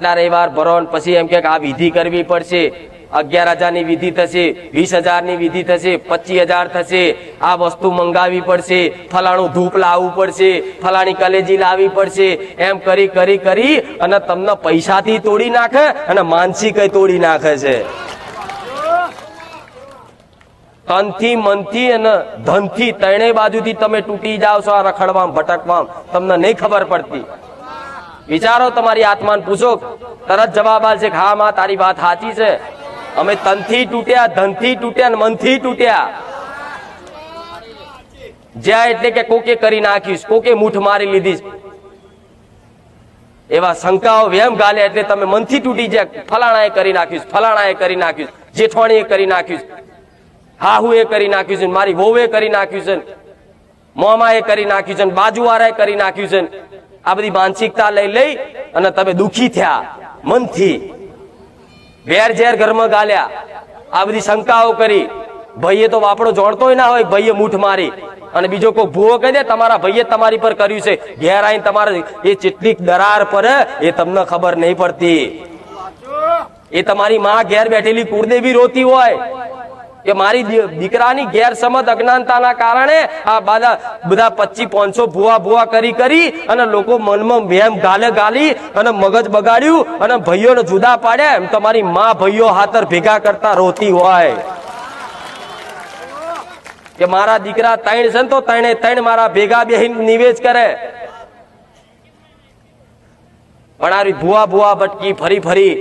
રવિવાર ભરો પછી એમ કે આ વિધિ કરવી પડશે. અગિયાર હજારની વિધિ થશે, વીસ હજારની વિધિ થશે, પચીસ હજાર થશે. આ વસ્તુ મંગાવી પડશે, ફલાણું ધૂપ લાવવું પડશે, ફલાણી કલેજી લાવવી પડશે. એમ કરી કરી કરી અને તમને પૈસાથી તોડી નાખે અને માનસિક તોડી નાખે છે. તનથી મનથી અને ધનથી ત્રણેય બાજુથી તમે તૂટી જાઓ છો આ રખડવામ, ભટકવામ. તમને નહીં ખબર પડતી. વિચારો તમારી આત્માને પૂછો. તરત જવાબ આવશે હા માં, તારી વાત સાચી છે. અમે તનથી તૂટ્યા, ધનથી તૂટ્યા મનથી તૂટ્યા. જ્યાં એટલે કે કોકે કરી નાખીશ કોકે મૂઠ મારી લીધીશ એવા શંકાઓ વેમ ગાલે એટલે તમે મનથી તૂટી જાય ફલાણાએ કરી નાખ્યું ફલાણા ફલાણાએ કરી નાખ્યું જેઠવાણીએ કરી નાખ્યું હાહુએ કરી નાખ્યું છે મારી વહુએ કરી નાખ્યું છે મોમાએ કરી નાખ્યું છે બાજુવાળાએ કરી નાખ્યું છે આ બધી માનસિકતા લઈ લઈ અને તમે દુખી થયા, મનથી. વેર ઝેર ઘરમાં ગાલ્યા. આ બધી શંકાઓ કરી. ભાઈએ તો વાપડો જોડતો ના હોય, ભાઈએ મૂઠ મારી. અને બીજો કોઈ ભૂવો કહી દે, તમારા ભાઈએ તમારી પર કર્યું છે. ઘેર આવીને તમારે એ ચેટલીક દરાર પર એ તમને ખબર નહીં પડતી. એ તમારી માં ઘેર બેઠેલી કુળદેવી રોતી હોય. કે મારી દીકરાની ગેરસમજ અજ્ઞાનતાના કારણે આ બધા બધા પચી પાંચસો ભૂવા ભૂવા કરી કરી અને લોકો મનમાં વેમ ગાલે ગાલી અને મગજ બગાડ્યું અને ભાઈઓને જુદા પાડ્યા. એમ તમારી મા ભાઈઓ હાથર ભેગા કરતા રોતી હોય. કે મારા દીકરા ત્રણ છે ને તો ત્રણે ત્રણ મારા ભેગા બેહીન નિવેશ કરે. પણ આવી ભૂવા ભૂવા ભટકી ફરી ફરી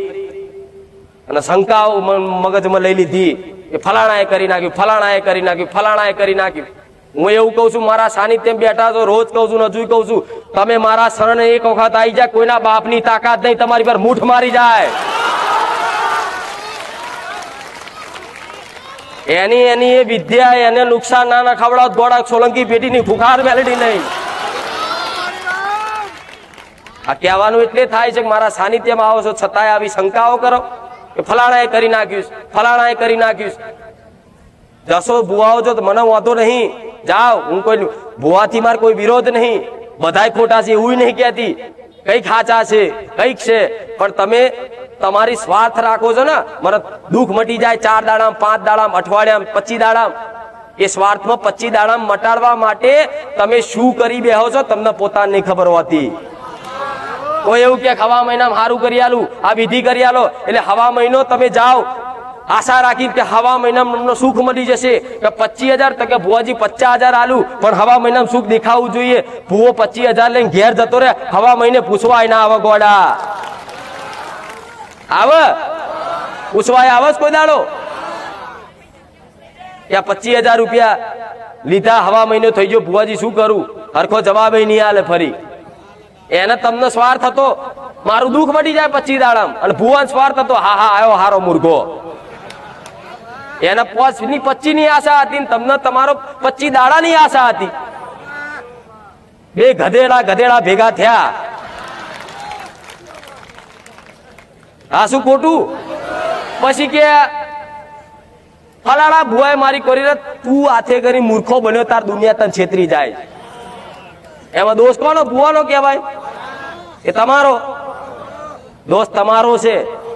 અને શંકાઓ મગજમાં લઈ લીધી. કે ફલાણાએ કરી નાખ્યું, ફલાણાએ કરી નાખ્યું, ફલાણાએ કરી નાખ્યું. હું એવું કહું છું, મારા સાનિધ્યમ બેઠા છો, રોજ કહું છું હજુ કહું છું, તમે મારા શરણે એક વખત આવી જાય કોઈના બાપની તાકાત નહીં, તમારી પર મૂઠ મારી જાય. એની એની એ વિદ્યા, એને નુકસાન ના ના ખવડાવ ગોળા સોલંકી પેટીની ફુખાર મેલડી નહીં. આ કહેવાનું એટલે થાય છે કે મારા સાનિધ્યમાં આવો છો, છતાંય આવી શંકાઓ કરો. કે ફલાણાએ કરી નાખ્યું ફલાણાએ કરી નાખ્યું જશો બુવાઓ જો મને વાંધો નહીં. જાઓ, હું કોઈ ભુવાથી મારે કોઈ વિરોધ નહીં. બધાય ખોટા છે, એવું નહીં કહેતી. કંઈક સાચા છે, કંઈક છે. પણ તમે તમારી સ્વાર્થ રાખો છો ને, મને દુઃખ મટી જાય ચાર દાડામ, પાંચ દાડામ, અઠવાડિયામ, પચીસ દાડામ. એ સ્વાર્થમાં પચીસ દાડામ મટાડવા માટે તમે શું કરી બેહો છો, તમને પોતાને ખબર હોતી. કોઈ એવું કે હવા મહિનામાં સારું કરી આલું, આ વિધિ કરી આલો, એટલે હવા મહિનો તમે જાઓ, આશા રાખી કે હવા મહિનામાં સુખ મળી જશે. કે પચીસ હજાર તો કે ભુવાજી પચાસ હજાર આલું, પણ હવા મહિનામાં સુખ દેખાવું જોઈએ. ભુવો પચીસ હજાર લઈને ઘેર જતો રહે, હવા મહિને પૂછવાય ના આવે ગોડા. આવે? પૂછવાય આવે કોઈ દાડો? કે પચીસ હજાર રૂપિયા લીધા, હવા મહિનો થઈ ગયો, ભુવાજી શું કરું? હરખો જવાબ નહીં આલે ફરી. એને તમને સ્વાર્થ હતો. મારું દુઃખ મટી જાય પચી દાડમ. અને ભુવન સ્વાર્થ હતો. હા હા આવ્યો હારો મુર્ગો એને પોચની પચી ની આશા હતી તમને તમારો પચી દાડા ની આશા હતી. બે ગધેડા ગધેડા ભેગા થયા. આ શું ખોટું? પછી કે, ફલાણા ભુવાએ મારી કરી તું હાથે કરી મૂર્ખો બન્યો, તાર દુનિયા તને છેતરી જાય. એમાં દોષ કોનો? ભુવાનો કહેવાય. એ તમારો. દોસ્ત તમારો છે.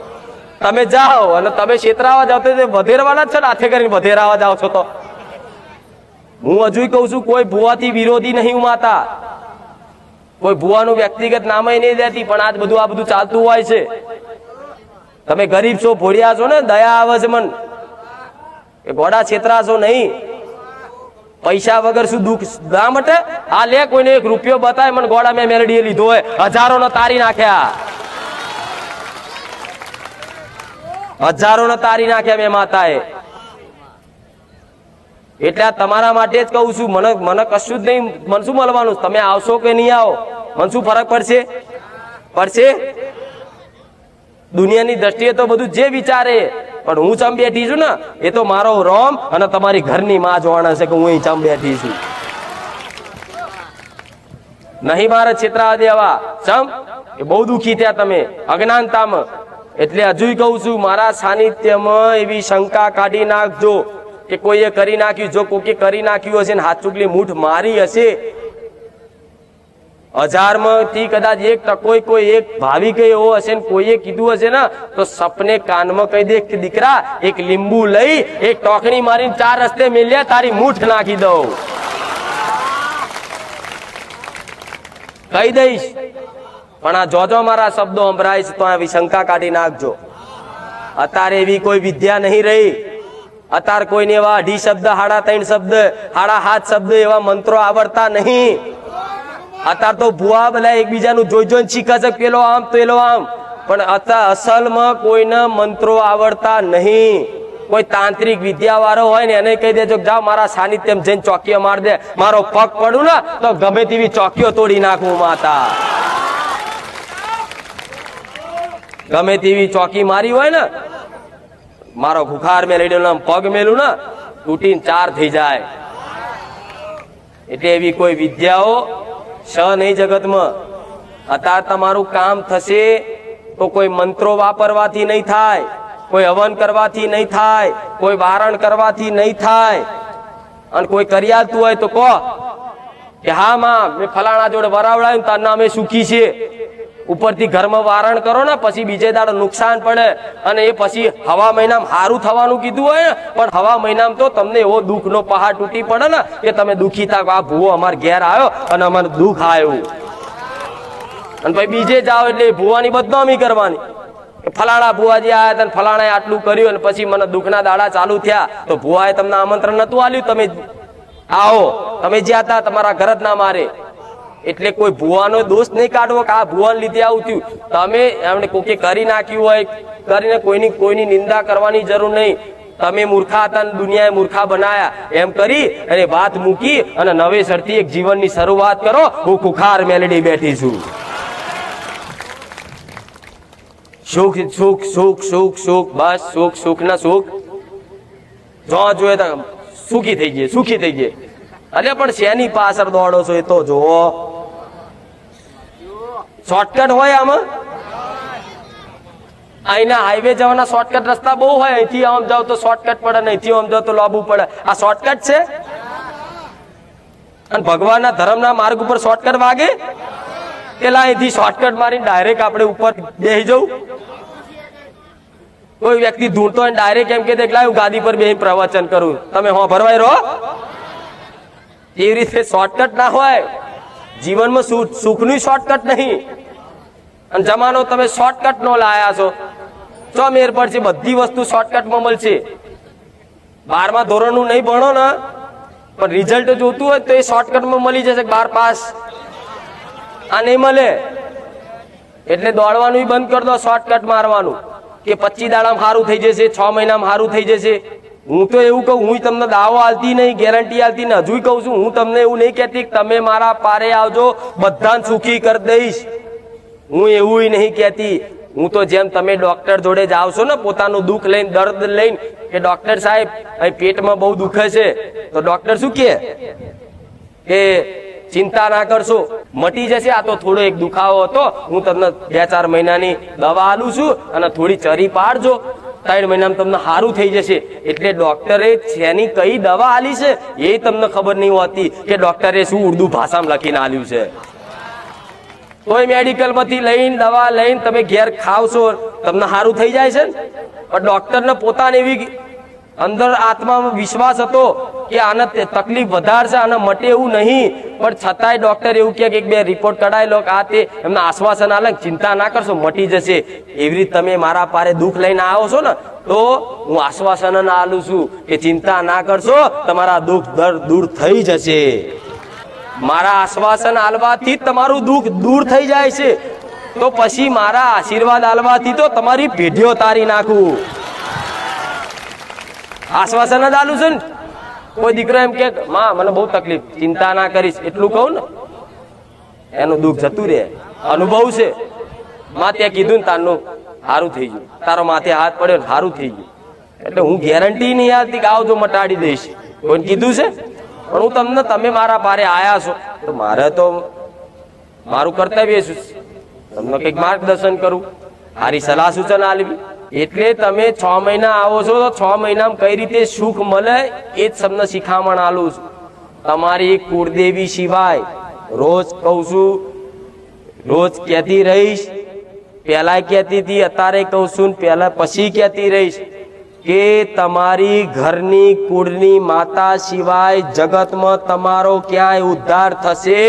તમે જાઓ અને તમે છેતરાવા જાઓ તો વધેરવાના જ છે ને, હાથે કરીને વધેરાવા જાઓ છો તો. હું હજુ કહું છું, કોઈ ભુવાથી વિરોધી નહીં ઉમાતા. કોઈ ભુવાનું વ્યક્તિગત નામે નહીં દેતી પણ આજ બધું આ બધું ચાલતું હોય છે. તમે ગરીબ છો, ભોળિયા છો ને, દયા આવે છે મન. એ ગોડા છેતરાશો નહીં. પૈસા વગર શું દુઃખ? ના મટે? આ લે, કોઈને એક રૂપિયો બતાય, મને ગોળા મેં મેલડીએ લીધો હોય. હજારો નો તારી નાખ્યા. હજારો નો તારી નાખ્યા મેં માતાએ. એટલે આ તમારા માટે જ કહું છું, મને મને કશું જ નહીં, મને શું મળવાનું? તમે આવશો કે નહીં આવો? મને શું ફરક પડશે? પડશે? દુનિયાની દ્રષ્ટિએ તો બધું જે વિચારે પણ હું ચમ બેઠી છું ને, એ તો મારો રોમ અને તમારી ઘરની માં જોવાના છે કે હું ચમ બેઠી છું. નહીં મારે છેતરા દેવા ચમ? એ બહુ દુખી થયા તમે. અજ્ઞાનતામાં. એટલે હજુ કહું છું, મારા સાનિધ્યમાં એવી શંકા કાઢી નાખજો કે કોઈએ કરી નાખ્યું. જો કોકે કરી નાખ્યું હશે ને હાથ ચૂકલી મૂઠ મારી હશે હજારમાંથી કદાચ એક કોઈ કોઈ એક ભાવિક એવો હશે ને કોઈએ કીધું હશે ને, તો સપને કાનમાં કહી દે કે દીકરા, એક લીંબુ લઈ, એક ટોકણી મારીને ચાર રસ્તે મેલ્યા, તારી મૂઠ નાખી દઉં. કહી દઈશ. પણ આ જોજો મારા શબ્દો સંભળાય તો આવી શંકા કાઢી નાખજો. અત્યારે એવી કોઈ વિદ્યા નહીં રહી. અત્યારે કોઈને એવા અઢી શબ્દ હાડા ત્રણ શબ્દ હાડા હાથ શબ્દ એવા મંત્રો આવડતા નહીં. અત્યારે તો ભુવા બધા એકબીજાનું જોઈ જોઈને શીખે છે, પેલો આમ પેલો આમ. પણ અત્યારે અસલમાં કોઈને મંત્રો આવડતા નહીં. કોઈ તાંત્રિક વિદ્યા વાળો હોય ને એને કહી દેજો જાઓ મારા સાનિધ્યમ જઈને ચોકીઓ માર દે. મારો પગ પડું ને, તો ગમે તેવી ચોકીઓ તોડી નાખું માતા. ગમે તેવી ચોકી મારી હોય ને, મારો ભુખાર મેં લઈ પગ મેલું ને, તૂટીને ચાર થઈ જાય. એટલે એવી કોઈ વિદ્યાઓ શ નહીં જગતમાં. અત્યારે તમારું કામ થશે તો કોઈ મંત્રો વાપરવાથી નહીં થાય, કોઈ હવન કરવાથી નહીં થાય, કોઈ વારણ કરવાથી નહીં થાય. અને કોઈ કરી આલતું હોય તો કહો કે, હા, માં, મેં ફલાણા જોડે વરાવડાયું તાર નામે સુખી છે. ઉપરથી ઘરમાં વારણ કરો ને, પછી બીજે દાડો નુકસાન પડે. અને એ પછી હવા મહિનામાં સારું થવાનું કીધું હોય પણ હવા મહિનામાં તો તમને એવો દુઃખનો પહાડ તૂટી પડે ને, કે તમે દુઃખી થાક, આ ભૂવો અમાર ઘેર આવ્યો અને અમારે દુઃખ આવ્યું. અને પછી બીજે જાઓ એટલે ભૂવાની બદનામી કરવાની. ફલાણા ભુવાજી આયા હતા ને ફલાણાએ આટલું કર્યું અને પછી મને દુઃખના દાડા ચાલુ થયા. તો ભુવાએ તમને આમંત્રણ નતું આલ્યું તમે આવો, તમે જ્યાં હતા, તમારા ઘર જ ના મારે. એટલે કોઈ ભુવાનો દોષ નહીં કાઢવો કે આ ભુવાન લીધે આવું થયું. તમે એમણે કોકે કરી નાખ્યું હોય, કરીને કોઈની કોઈની નિંદા કરવાની જરૂર નહીં. તમે મૂર્ખા હતા દુનિયાએ મૂર્ખા બનાયા. એમ કરી અને વાત મૂકી અને નવેસરથી એક જીવનની શરૂઆત કરો. હું ખુખાર મેલડી બેઠી છું. સુખ સુખ સુખ સુખ સુખ, બસ, સુખ સુખ, ના સુખ. જો જોઈએ તો સુખી થઈ ગયે સુખી થઈ ગયે અરે પણ શેની પાછળ દોડો છો એ તો જુઓ. શોર્ટકટ હોય આમાં? અહીંના હાઈવે જવાના શોર્ટકટ રસ્તા બહુ હોય. અહીંથી આમ જાવ તો શોર્ટકટ પડે અહીંથી આમ જાવ તો લાંબુ પડે. આ શોર્ટકટ છે? અને ભગવાનના ધર્મના માર્ગ ઉપર શોર્ટકટ વાગે? પેલા અહીંથી શોર્ટકટ મારીને ડાયરેક્ટ આપણે ઉપર બેસી જવું. કોઈ વ્યક્તિ ધૂળતો હોય ડાયરેક્ટ એમ કે હું ગાદી પર બેસી પ્રવચન કરું. તમે હો ભરવાય રહો. એવી રીતે શોર્ટકટ ના હોય. જીવનમાં સુખ સુખનું શોર્ટકટ નહીં. અને જમાનો તમે શોર્ટકટ નો લાયા છો. ચો મેર પડશે, બધી વસ્તુ શોર્ટકટમાં મળશે. બારમા ધોરણનું નહીં ભણો ને, પણ રિઝલ્ટ જોતું હોય તો એ શોર્ટકટમાં મળી જશે, બાર પાસ. આ નહીં મળે. એટલે દોડવાનું બંધ કરી દો શોર્ટકટ મારવાનું. કે પચીસ દાડામાં સારું થઈ જશે, છ મહિનામાં સારું થઈ જશે. હું તો એવું કહું, હું તમને દાવો આલતી નહીં ગેરંટી આલતી નહીં. હજુ કહું છું, હું તમને એવું નહીં કહેતી તમે મારા પારે આવજો, બધાને સુખી કરી દઈશ. હું એવું નહીં કહેતી. હું તો જેમ તમે ડોક્ટર જોડે જાવ છો ને, પોતાનું દુઃખ લઈને, દર્દ લઈને, કે ડોક્ટર સાહેબ, અહીં પેટમાં બહુ દુખે છે, તો ડોક્ટર શું કહે? કે ચિંતા ના કરશો, મટી જશે. આ તો થોડો એક દુખાવો હતો. હું તમને બે ચાર મહિનાની દવા આલું છું અને થોડી ચરી પાડજો. ત્રણ મહિનામાં તમને સારું થઈ જશે. એટલે ડોક્ટરે શેની કઈ દવા આલી છે એ તમને ખબર નહીં હોતી કે ડોક્ટરે શું ઉર્દુ ભાષામાં લખીને આલ્યું છે. તોય મેડિકલમાંથી લઈને દવા લઈને તમે ઘેર ખાવશો, તમને સારું થઈ જાય છે ને? પણ ડોક્ટરને પોતાને એવી અંદર આત્મામાં વિશ્વાસ હતો કે આને તકલીફ વધારશે, આને મટે એવું નહીં. પણ છતાંય ડોક્ટર એવું કહે કે એક બે રિપોર્ટ કઢાઈ લો કે આ તે એમને આશ્વાસન આલે ચિંતા ના કરશો, મટી જશે. એવી રીતે તમે મારા પારે દુઃખ લઈને આવો છો ને, તો હું આશ્વાસન આલું છું કે ચિંતા ના કરશો, તમારા દુઃખ દર દૂર થઈ જશે. મારા આશ્વાસન આલવાથી તમારું દુઃખ દૂર થઈ જાય છે. તો પછી મારા આશીર્વાદ આલવાથી તો તમારી પેઢીઓ તારી નાખું. આશ્વાસન જ આલું છે ને. કોઈ દીકરો એમ કે, માં, મને બહુ તકલીફ, ચિંતા ના કરીશ. એટલું કહું ને, એનું દુઃખ જતું રહે. અનુભવ છે. માં ત્યાં કીધું ને તારનું સારું થઈ ગયું. તારો માથે હાથ પડ્યો ને સારું થઈ ગયું. એટલે હું ગેરંટી નહીં આવતી કે આવજો મટાડી દઈશ. કોઈને કીધું છે? પણ હું તમને, તમે મારા પારે આયા છો. તો મારે તો મારું કર્તવ્ય શું? તમને કંઈક માર્ગદર્શન કરું સારી સલાહ સૂચન આલવી એટલે તમે છ મહિના આવો છો તો છ મહિનામાં કઈ રીતે સુખ મળે એ જ તમને શિખામણ આલું છું. તમારી કુળદેવી સિવાય રોજ કહું છું, રોજ કહેતી રહીશ, પહેલા કહેતી હતી, અત્યારે કહું છું પહેલા પછી કહેતી રહીશ કે તમારી ઘરની કુળની માતા સિવાય જગતમાં તમારો ક્યાંય ઉદ્ધાર થશે?